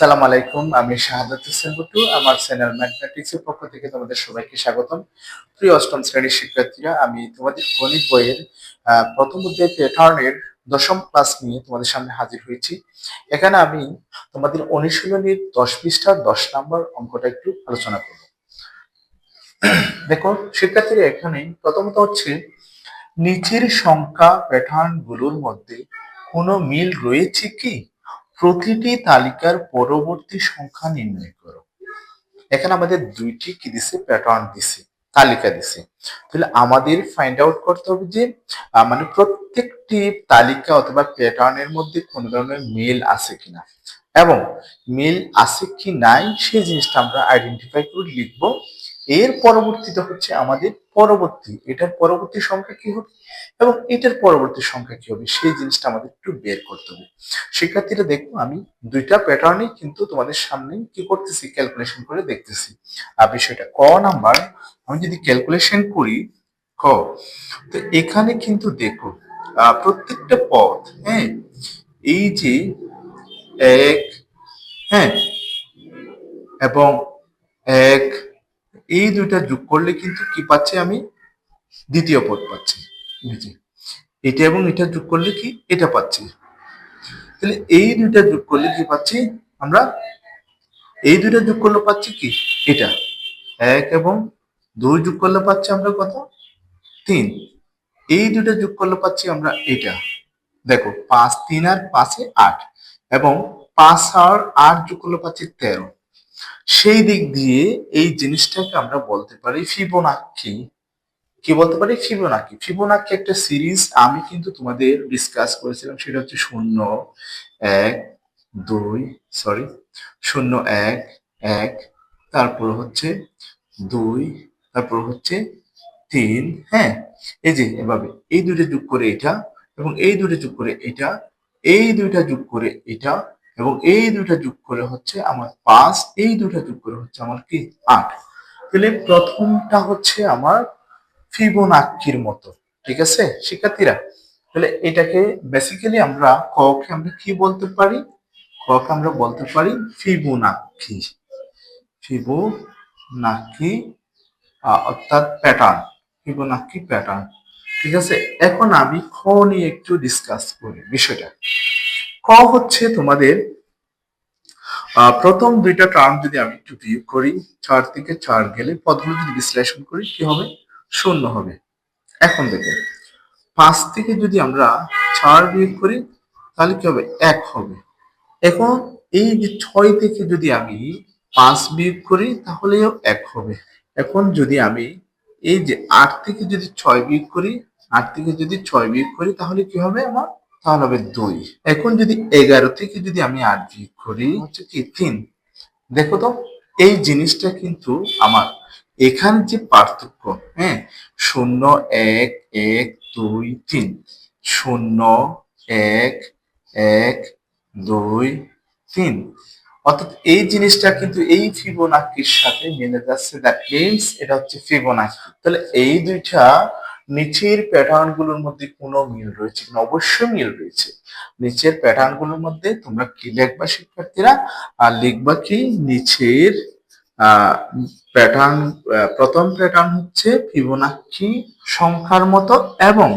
সালাম আলাইকুম, আমি শাহাদাত হোসেন বুটু আমার চ্যানেল ম্যাথমেটিক্স এর পক্ষ থেকে তোমাদের সবাইকে স্বাগতম। প্রিয় অষ্টম শ্রেণির শিক্ষার্থীরা, আমি তোমাদের গণিত বইয়ের প্রথম অধ্যায় প্যাটার্নের দশম ক্লাস নিয়ে তোমাদের সামনে হাজির হয়েছি। এখানে আমি তোমাদের অনুশীলনীর দশ পৃষ্ঠার দশ নম্বর অঙ্কটা একটু আলোচনা করব। দেখো, শিক্ষার্থীরা এখানে প্রথমত হচ্ছে, নিচের সংখ্যা প্যাটার্নগুলোর মধ্যে কোনো মিল রয়েছে কি? প্রতিটি তালিকার পরবর্তী সংখ্যা নির্ণয় করো। এখানে আমাদের দুইটি কি দিছে? প্যাটার্ন দিছে, তালিকা দিছে। তাহলে আমাদের ফাইন্ড আউট করতে হবে যে মানে প্রত্যেকটি তালিকা অথবা প্যাটার্নের মধ্যে কোন ধরনের মিল আছে কিনা। এবং মিল আছে কি নাই, সেই জিনিসটা আমরা আইডেন্টিফাই করে লিখব। এর পরবর্তীতে হচ্ছে আমাদের পরবর্তী, এটার পরবর্তী সংখ্যা কি হবে? এবং এটার পরবর্তী সংখ্যা কি হবে? সেই জিনিসটা আমাদের একটু বের করতে হবে। শিক্ষার্থীরা দেখো, আমি দুইটা প্যাটার্নে কিন্তু তোমাদের সামনে কি করতেছি? ক্যালকুলেশন করে দেখতেছি। আর বিষয়টা, ক নাম্বার, আমি যদি ক্যালকুলেশন করি, ক, তো এখানে কিন্তু দেখো প্রত্যেকটা পথ হ্যাঁ এই যে এক হ্যাঁ এবং এক এই দুইটা যোগ করলে কিন্তু কি পাচ্ছি আমি? দ্বিতীয় পদ পাচ্ছি। যে, এটা এবং এটা যোগ করলে কি? এটা পাচ্ছি। তাহলে এই দুইটা যোগ করলে কি পাচ্ছি আমরা? এই দুইটা যোগ করলে পাচ্ছি কি? এটা। এক এবং দুই যোগ করলে পাচ্ছি আমরা কত? তিন। এই দুইটা যোগ করলে পাচ্ছি আমরা এটা। দেখো পাঁচ তিন আর পাঁচে আট। এবং পাঁচ আর আট যোগ করলে পাচ্ছি তেরো। সেই দিক দিয়ে এই জিনিসটাকে আমরা বলতে পারি ফিবোনাক্কি। কি বলতে পারি? ফিবোনাক্কি। ফিবোনাক্কি একটা সিরিজ, আমি কিন্তু তোমাদের ডিসকাস করেছিলাম, সেটা হচ্ছে শূন্য এক দুই সরি শূন্য এক এক, তারপর হচ্ছে দুই, তারপর হচ্ছে তিন হ্যাঁ? এই যে, এভাবে। এই দুইটা যোগ করে এটা, এবং এই দুইটা যোগ করে এটা, এই দুইটা যোগ করে এটা এবং এই দুইটা যোগ করে হচ্ছে আমার পাঁচ এই দুইটা যোগ করে হচ্ছে আমার কি? আট। তাহলে প্রথমটা হচ্ছে আমার ফিবোনাক্কির মতো ঠিক আছে? শিক্ষার্থীরা তাহলে এটাকে বেসিক্যালি আমরা ককে আমরা কি বলতে পারি? ককে আমরা বলতে পারি ফিবোনাক্কি। আহ, অর্থাৎ প্যাটার্ন ফিবোনাক্কি প্যাটার্ন ঠিক আছে? এখন আমি খ নিয়ে একটু ডিসকাস করি বিষয়টা। ক হচ্ছে তোমাদের প্রথম দুইটা টার্ম যদি আমি একটু বিয়োগ করি, চার থেকে চার গেলে পদগুলো যদি বিশ্লেষণ করি, কি হবে? শূন্য হবে। এখন দেখো, পাঁচ থেকে যদি আমরা চার বিয়োগ করি, তাহলে কি হবে? এক হবে। এখন এই যে ছয় থেকে যদি আমি পাঁচ বিয়োগ করি, তাহলেও এক হবে। এখন যদি আমি এই যে আট থেকে যদি ছয় বিয়োগ করি, আট থেকে যদি ছয় বিয়োগ করি, তাহলে কি হবে আমার? তাহলে হবে দুই এখন যদি এগারো থেকে যদি আমি আট বিয়োগ করি, হচ্ছে কি? তিন। দেখো তো, এই জিনিসটা কিন্তু আমার এখানে যে পার্থক্য হ্যাঁ? শূন্য, এক এক, দুই, তিন। শূন্য, এক এক, দুই, তিন। অর্থাৎ এই জিনিসটা কিন্তু এই ফিবোনাকির সাথে মিলে যাচ্ছে। দ্যাট মিনস এটা হচ্ছে ফিবোনাকি তাহলে এই দুইটা নিচের প্যাটার্নগুলোর মধ্যে কোনো মিল রয়েছে কিনা? অবশ্যই মিল রয়েছে। নিচের প্যাটার্নগুলোর মধ্যে তোমরা কি লিখবা শিক্ষার্থীরা? আর লিখবা কি নিচের প্যাটার্ন প্রথম প্যাটার্ন হচ্ছে ফিবোনাক্কি সংখ্যার মতো এবং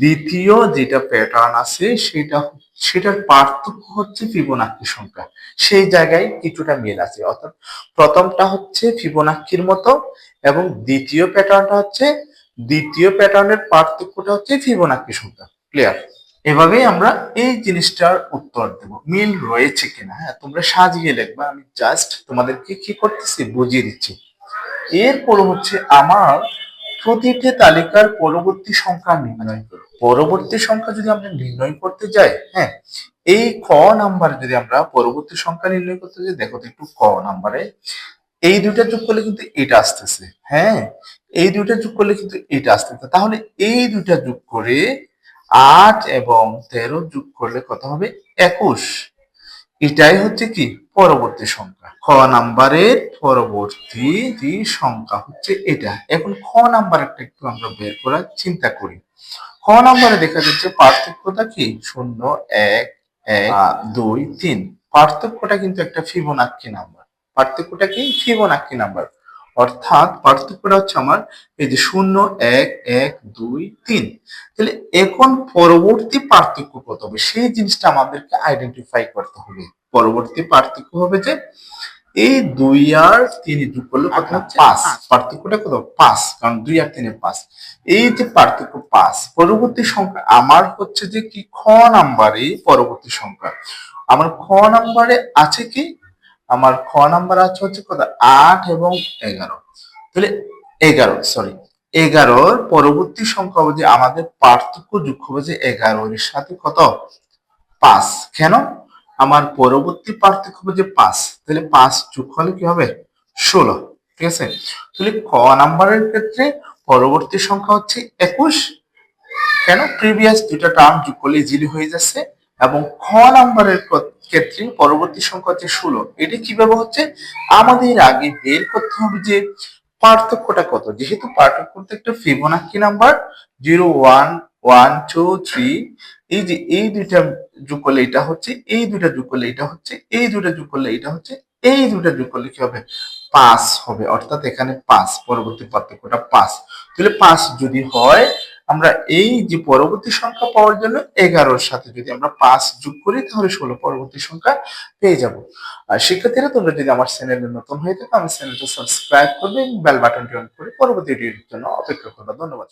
দ্বিতীয় যেটা প্যাটার্ন আছে সেটা সেটার পার্থক্য হচ্ছে ফিবোনাক্কি সংখ্যা। সেই জায়গায় কিছুটা মিল আছে। অর্থাৎ প্রথমটা হচ্ছে ফিবোনাক্কির মতো এবং দ্বিতীয় প্যাটার্নটা হচ্ছে দ্বিতীয় প্যাটার্নের পার্থক্যটা হচ্ছে ফিবোনাক্কি সংখ্যা। ক্লিয়ার এভাবেই আমরা এই জিনিসটার উত্তর দেব। মিল রয়েছে কিনা? হ্যাঁ তোমরা সাজিয়ে লিখবা আমি জাস্ট তোমাদেরকে কি করতেছি বুঝিয়ে দিচ্ছি। এরপর হচ্ছে আমার প্রতিটি তালিকার পরবর্তী সংখ্যা নির্ণয় করো পরবর্তী সংখ্যা যদি আমরা নির্ণয় করতে যাই হ্যাঁ এই ক নাম্বারে যদি আমরা পরবর্তী সংখ্যা নির্ণয় করতে যাই, দেখো তো একটু ক নাম্বারে এই দুইটা যোগ করলে কিন্তু এটা আসতেছে। হ্যাঁ এই দুইটা যোগ করলে কিন্তু এটা আসতেছে। তাহলে এই দুইটা যোগ করে আট এবং তেরো যোগ করলে কত হবে? একুশ। এটাই হচ্ছে কি? পরবর্তী সংখ্যা। খ নাম্বারের পরবর্তী সংখ্যা হচ্ছে এটা। এখন খ নাম্বারটা একটু আমরা বের করার চিন্তা করি। খ নাম্বারে দেখা যাচ্ছে পার্থক্যটা কি? শূন্য, এক এক দুই, তিন। পার্থক্যটা কিন্তু একটা ফিবোনাক্কি নাম্বার। পার্থক্যটা কি? Fibonacci number. অর্থাৎ পার্থক্যটা হচ্ছে আমার এই যে শূন্য এক এক দুই তিন। তাহলে এখন পরবর্তী পার্থক্য কত হবে? সেই জিনিসটা আমাদেরকে আইডেন্টিফাই করতে হবে। পরবর্তী পার্থক্য হবে যে এই দুই আর তিন যোগ করলে কত হচ্ছে পাঁচ। পার্থক্যটা কত? পাঁচ কারণ দুই আর তিনে পাঁচ। এই যে পার্থক্য পাঁচ পরবর্তী সংখ্যা আমার হচ্ছে যে কি? খ নাম্বারে পরবর্তী সংখ্যা। আমার খ নাম্বারে আছে কি? আমার খ নাম্বার আছে হচ্ছে কত আট এবং এগারো। তাহলে এগারো সরি এগারোর পরবর্তী সংখ্যা যে আমাদের পার্থক্য যোগ হবে যে এগারোর সাথে কত? পাঁচ। কেন? আমার পরবর্তী পার্থক্য হবে যে পাঁচ। তাহলে পাঁচ যোগ হলে কি হবে? ষোলো। ঠিক আছে? তাহলে ক নাম্বারের ক্ষেত্রে পরবর্তী সংখ্যা হচ্ছে একুশ। কেন? প্রিভিয়াস দুটা টার্ম যোগ করলে ইজিলি হয়ে যাচ্ছে। এবং খ নাম্বারের ক্ষেত্রে পরবর্তী সংখ্যা হচ্ছে ষোলো। এটা কীভাবে হচ্ছে? আমাদের আগে বের করতে হবে যে পার্থক্যটা কত। যেহেতু পার্থক্য একটা Fibonacci number, zero, one one, two, three, এই যে এই দুইটা যোগ করলে এটা হচ্ছে, এই দুইটা যোগ করলে এটা হচ্ছে, এই দুইটা যোগ করলে এটা হচ্ছে, এই দুইটা যোগ করলে কি হবে? পাঁচ হবে। অর্থাৎ এখানে পাঁচ, পরবর্তী পার্থক্যটা পাঁচ। তাহলে পাঁচ যদি হয় আমরা এই যে পরবর্তী সংখ্যা পাওয়ার জন্য এগারোর সাথে যদি আমরা পাঁচ যোগ করি, তাহলে ষোলো পরবর্তী সংখ্যা পেয়ে যাব। আর শিক্ষার্থীরা, তোমরা যদি আমার চ্যানেলে নতুন হয়ে থাকো, আমার চ্যানেলটা সাবস্ক্রাইব করবে এবং বেল বাটনটি অন করে পরবর্তী ভিডিওর জন্য অপেক্ষা করবে। ধন্যবাদ।